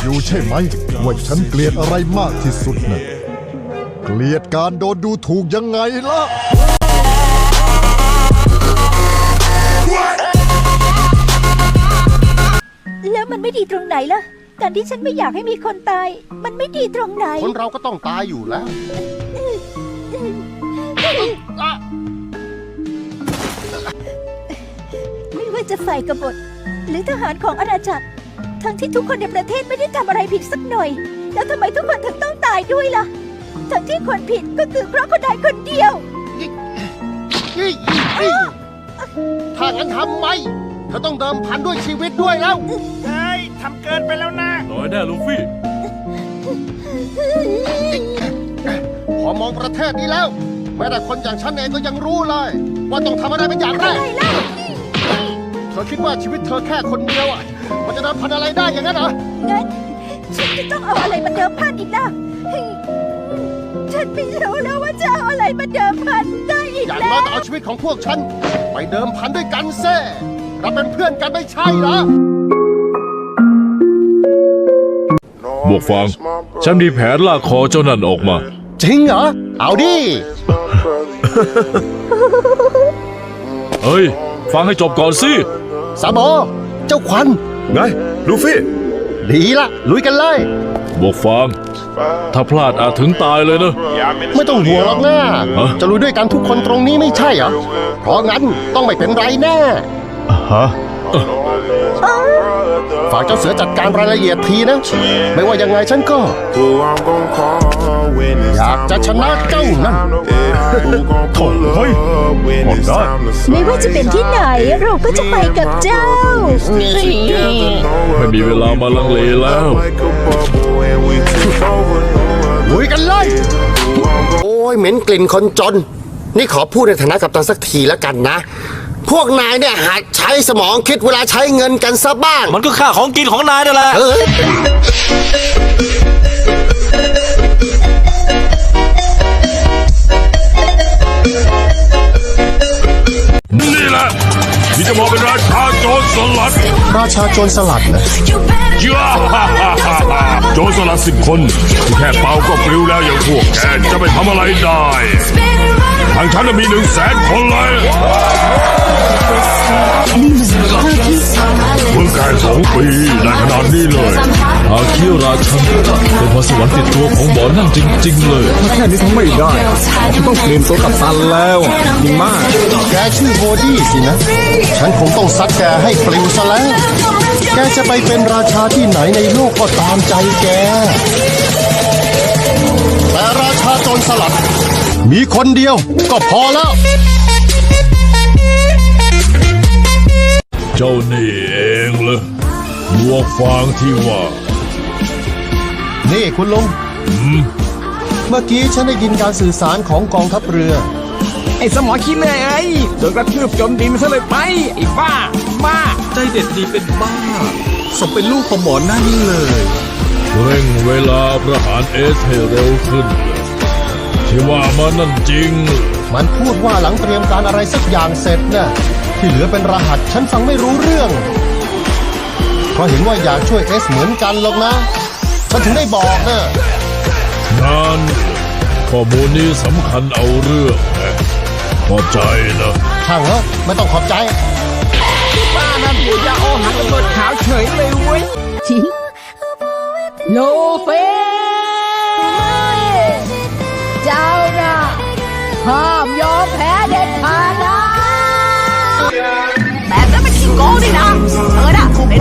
อยู่ใช่ไหมว่าฉันเกลียดอะไรมากที่สุดนะเกลียดการโดนดูถูกยังไงล่ะ แล้วมันไม่ดีตรงไหนล่ะ การที่ฉันไม่อยากให้มีคนตาย มันไม่ดีตรงไหน คนเราก็ต้องตายอยู่แล้ว ไม่ว่าจะฝ่ายกบฏ หรือทหารของอาณาจักร ทั้งที่ทุกคนในประเทศไม่ได้ทำอะไรผิดสักหน่อย แล้วทำไมทุกคนถึงต้องตายด้วยล่ะ ทั้งที่คนผิดก็คือเพราะคนใดคนเดียวยี่ถ้างั้นทำไมเธอต้องเดิมพันด้วยชีวิตด้วยแล้ว เฮ้ยทำเกินไปแล้วนะน้อยแน่ลูฟี่ พอมองประเทศนี้แล้ว แม้แต่คนอย่างฉันเองก็ยังรู้เลย ว่าต้องทำอะไรเป็นอย่างแรกเธอคิดว่าชีวิตเธอแค่คนเดียวอะ มันจะเดิมพันอะไรได้อย่างนั้นเหรอ งั้นฉันจะต้องเอาอะไรมาเดิมพันอีกล่ะฉันไม่รู้แล้วว่าจะเอาอะไรมาเดิมพันได้อีกอย่างแล้น้อวยก็เอาชีวิตของพวกฉัน ไปเดิมพันด้วยกันเซ่เราเป็นเพื่อนกันไม่ใช่เหรอบวกฟังฉันมีแผนลากคอเจ้านั่นออกมา จริงเหรอ เอาดิ เฮ้ย ฟังให้จบก่อนสิ สาโบเจ้าควัน ไง ลูฟี่ ดีละลุยกันเลย บวกฟังถ้าพลาดอาจถึงตายเลยนะ ไม่ต้องห่วงหรอกนะฮะ จะลุยด้วยกันทุกคนตรงนี้ไม่ใช่เหรอเพราะงั้นต้องไม่เป็นไรแน่ ฮะ ฝากเจ้าเสือจัดการรายละเอียดทีนะ ไม่ว่ายังไงฉันก็ Who I'm gon' call when it's อยากจะชนะเจ้านั่น Who gon' pull Thôi, up when hồn it's đó. time to ไม่ว่าจะเป็นที่ไหน เราก็จะไปกับเจ้า ไม่มีเวลามาลังเลแล้ว like a bubble and we took over. ลุยกันเลย โอ้ยเหม็นกลิ่นคนจน นี่ขอพูดในฐานะกัปตันสักทีแล้วกันนะ พวกนายเนี่ยหัดใช้สมองคิดเวลาใช้เงินกันซะบ้าง มันก็ค่าของกินของนายนั่นแหละเออนี่แหละที่จะบอกเป็นราชาโจรสลัดราชาโจรสลัดนะย่าโจรสลัดสิบคนที่แค่เป่าก็ปลิวแล้วอย่างพวกแกจะไปทำอะไรได้ ทางฉันน่ะมีหนึ่งแสนคนเลยเพิ่งแค่สองปีได้ขนาดนี้เลยอาคิราชันเป็นพรสวรรค์ติดตัวของหมอนั่นจริง ๆ เลยแค่นี้ทำไม่ได้ฉันต้องเปลี่ยนตัวกับตันแล้วดีมาก แกชื่อโฮดี้สินะ ฉันคงต้องซัดแกให้ปลิวซะแล้ว แกจะไปเป็นราชาที่ไหนในโลกก็ตามใจแกแต่ราชาโจรสลัด มีคนเดียวก็พอแล้ว เจ้านี่เองเลยบวกฟางที่ว่านี่คุณลุงเมื่อกี้ฉันได้ยินการสื่อสารของกองทัพเรือ ไอ้สมอขี้เลยไอ้โดนกระทืบจมดินซะเลยไป ไอ้บ้า บ้า ใจเด็ดดีเป็นบ้าสมเป็นลูกของหมอนั่นเลย เร่งเวลาประหารเอสให้เร็วขึ้นเลย ที่ว่ามันนั่นจริง มันพูดว่าหลังเตรียมการอะไรสักอย่างเสร็จน่ะที่เหลือเป็นรหัสฉันฟังไม่รู้เรื่อง เพราะเห็นว่าอยากช่วยเอสเหมือนกันหรอกนะ ฉันถึงได้บอกนะงานข้อมูลนี้สำคัญเอาเรื่องนะขอบใจนะช่างเหอะไม่ต้องขอบใจบ้านั่นพูดจะโอหักระเบิดขาวเฉยเลยเว้ยจริงโล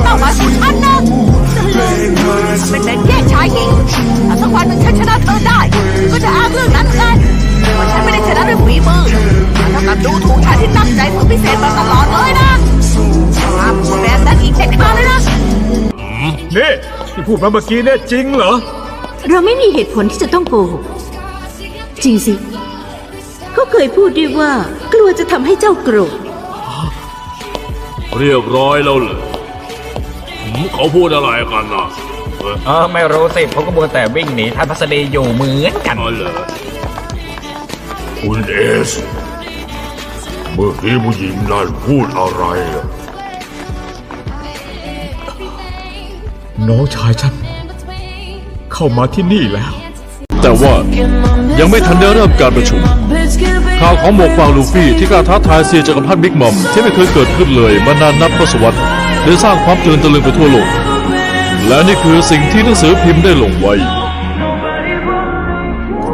เป้าหมายของฉันนะเป็นเด็กแยกชายหญิงถ้าสักวันหนึ่งฉันชนะเธอได้ ก็จะอ้างเรื่องนั้นกันว่าฉันไม่ได้ชนะด้วยฝีมือเท่ากับดูถูกฉันที่ตั้งใจฝึกพิเศษมาตลอดเลยนะห้ามพูดแบบนั้นอีกเด็ดขาดเลยนะนี่ที่พูดมาเมื่อกี้เนี่ยจริงเหรอ เราไม่มีเหตุผลที่จะต้องโกหก จริงสิเขาเคยพูดด้วยว่ากลัวจะทำให้เจ้าโกรธ เรียบร้อยแล้วเหืม เขาพูดอะไรกันนะเออเออไม่รู้สิผมก็มัวแต่วิ่งหนีท่านพัสดีอยู่เหมือนกันอ๋อเหรอคุณเอส เมื่อกี้ผู้หญิงนั่นพูดอะไรอะน้องชายฉัน เข้ามาที่นี่แล้ว แต่ว่ายังไม่ทันได้เริ่มการประชุม ข่าวของหมวกฟางลูฟี่ที่กล้าท้าทายเสียจักรพรรดิบิ๊กมัมที่ไม่เคยเกิดขึ้นเลยมานานนับทศวรรษ ได้สร้างความตื่นตะลึงไปทั่วโลก และนี่คือสิ่งที่หนังสือพิมพ์ได้ลงไว้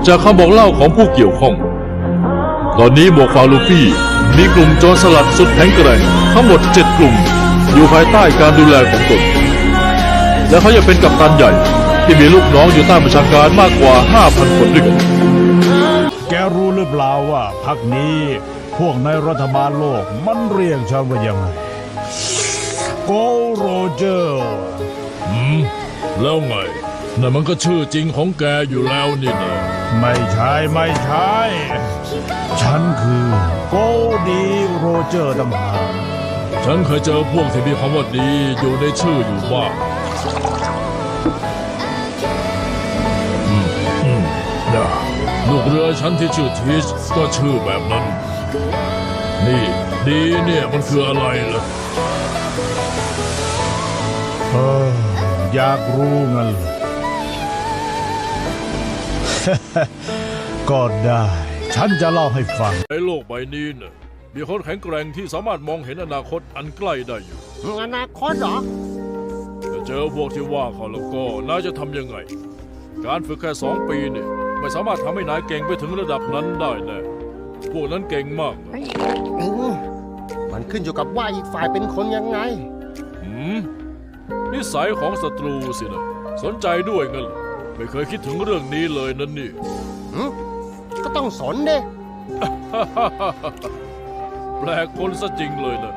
จากคำบอกเล่าของผู้เกี่ยวข้อง ตอนนี้หมวกฟาลูฟี่มีกลุ่มโจรสลัดสุดแข็งแกร่งทั้งหมด7กลุ่ม อยู่ภายใต้การดูแลของตนและเขายังเป็นกัปตันใหญ่ ที่มีลูกน้องอยู่ใต้บัญชาการมากกว่า 5,000 คนด้วยกันแกรู้หรือเปล่าว่าพักนี้ พวกในรัฐบาลโลกมันเรียกฉันว่ายังไง โกโรเจอร์แล้วไงนั่นมันก็ชื่อจริงของแกอยู่แล้วนี่นะไม่ใช่ไม่ใช่ ฉันคือโกดีโรเจอร์ต่างหากฉันเคยเจอพวกที่มีคำว่าดีอยู่ในชื่ออยู่บ้างอืมอืมนะลูกเรือฉันที่ชื่อทิชก็ชื่อแบบนั้น นี่ดีเนี่ยมันคืออะไรล่ะเอออยากรู้งั้นเหรอ ก็ได้ ฉันจะเล่าให้ฟัง ในโลกใบนี้น่ะมีคนแข็งแกร่งที่สามารถมองเห็นอนาคตอันใกล้ได้อยู่อนาคตเหรอถ้าเจอพวกที่ว่าเขาแล้วก็นายจะทำยังไง การฝึกแค่สองปีเนี่ยไม่สามารถทำให้นายเก่งไปถึงระดับนั้นได้แน่พวกนั้นเก่งมากนะอืมมันขึ้นอยู่กับว่าอีกฝ่ายเป็นคนยังไง หืม นิสัยของศัตรูสินะสนใจด้วยงั้นเหรอไม่เคยคิดถึงเรื่องนี้เลยนั่นนี่ก็ต้องสนเด้ แปลกคนซะจริงเลยนะ